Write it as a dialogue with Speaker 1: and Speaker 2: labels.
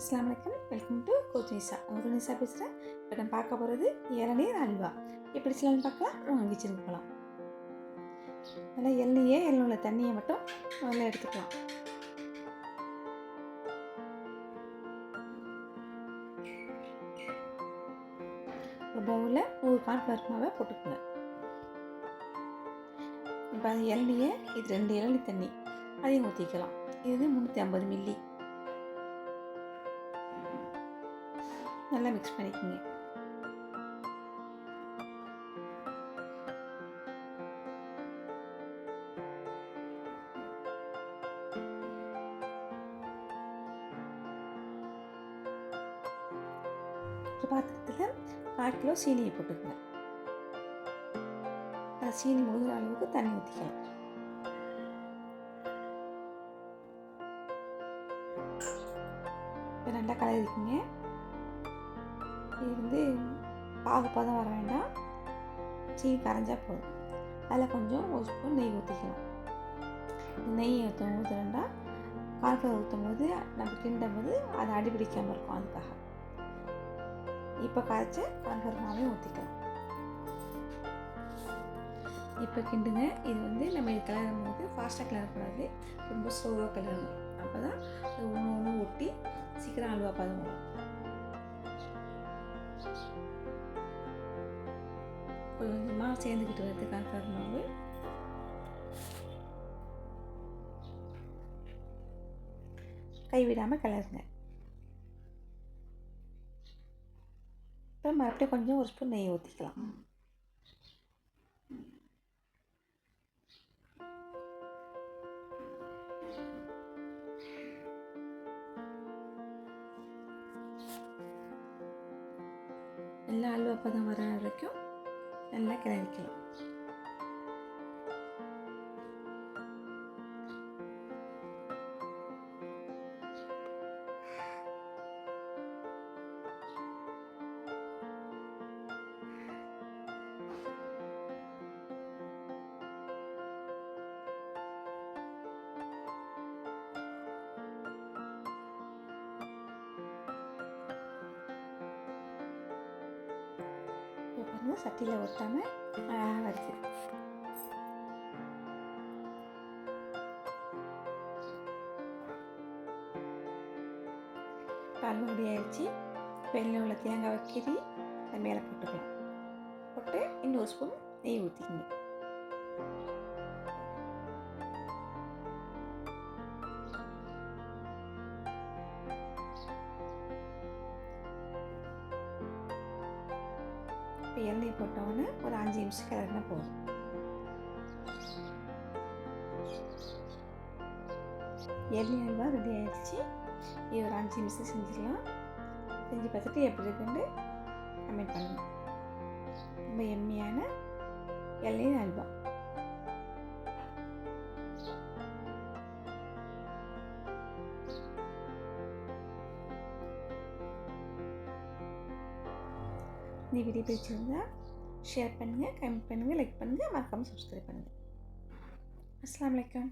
Speaker 1: இஸ்லாம் வலைக்கம். Welcome to coach Nisa Nisa பேசுகிறேன் இப்போ நான் பார்க்க போகிறது இளநீர் அல்வா. எப்படி செய்யலாம்னு பார்க்கலாம்? வாங்க கிச்சனுக்கு போகலாம். நல்லா எண்ணெயே எண்ணெய் உள்ள தண்ணியை மட்டும் முதல்ல எடுத்துக்கலாம். ஒரு பவுலில் ஒரு கார்ன்ஃப்ளவர் மாவை போட்டுக்கோங்க. இப்போ அது இளநியை இது ரெண்டு இளநி தண்ணி அதையும் ஊற்றிக்கலாம் இது முந்நூற்றி ஐம்பது மில்லி நல்லா மிக்ஸ் பண்ணிக்கோங்க. பாத்திரத்தில் கால் கிலோ சீனியை போட்டுக்கோங்க. சீனி முழுகிற அளவுக்கு தண்ணி ஊற்றிக்கலாம் இப்போ நல்லா கலரிக்குங்க. இது வந்து பாகு வர வேண்டாம். சீனி கரைஞ்சால் போதும். அதில் கொஞ்சம் ஒரு ஸ்பூன் நெய் ஊற்றிக்கலாம். நெய் ஊற்ற ஊற்றுறேன்டா கார்ஃப்ளவர் ஊற்றும் போது நம்ம கிண்டும் போது அது அடிபிடிக்காமல் இருக்கும் அதுக்காக. இப்போ கரைச்ச கார்ஃப்ளவர் மாவே ஊற்றிக்கலாம் இப்போ கிண்டுங்க. இது வந்து நம்ம இது கிளறும் போது ஃபாஸ்ட்டாக கிளறக்கூடாது. ரொம்ப ஸ்லோவாக கிளறணும். அப்போ தான் அது ஒன்று ஒன்று ஒட்டி சீக்கிரம் அல்வா பதம் வரும். கொஞ்சம் கொஞ்சமாக சேர்ந்துக்கிட்டு வருது கார்ஃப்ளவர் மாவு. கைவிடாமல் கலருங்க. இப்போ மறுபடியும் கொஞ்சம் ஒரு ஸ்பூன் நெய் ஊற்றிக்கலாம் நல்லா அல்வா பதம் வர வரைக்கும் நல்லா கிளறிக்கலாம் இப்போ வந்து சட்டியில் ஒட்டாமல் அழகாக வருது பால் மூடி ஆயிடுச்சு வெள்ளை உள்ள தேங்காய் வைக்கிறி அது மேலே போட்டுக்கலாம். போட்டு இன்னொரு ஸ்பூன் நெய் ஊற்றிக்கிங்க இப்போ எண்ணெய் போட்டோன்னே ஒரு அஞ்சு நிமிஷம் கிளறினா போதும். எண்ணெய் அல்வா ரெடி ஆயிடுச்சு. இது ஒரு அஞ்சு நிமிஷம் செஞ்சிடலாம். செஞ்சு பார்த்துட்டு எப்படி இருக்குன்னு கமெண்ட் பண்ணலாம் ரொம்ப எம்மியான எண்ணெய் இந்த வீடியோ பிடிச்சிருந்தா ஷேர் பண்ணுங்கள் கமெண்ட் பண்ணுங்கள் லைக் பண்ணுங்கள் மறக்காமல் சப்ஸ்கிரைப் பண்ணுங்கள் அஸ்லாம் வலைக்கம்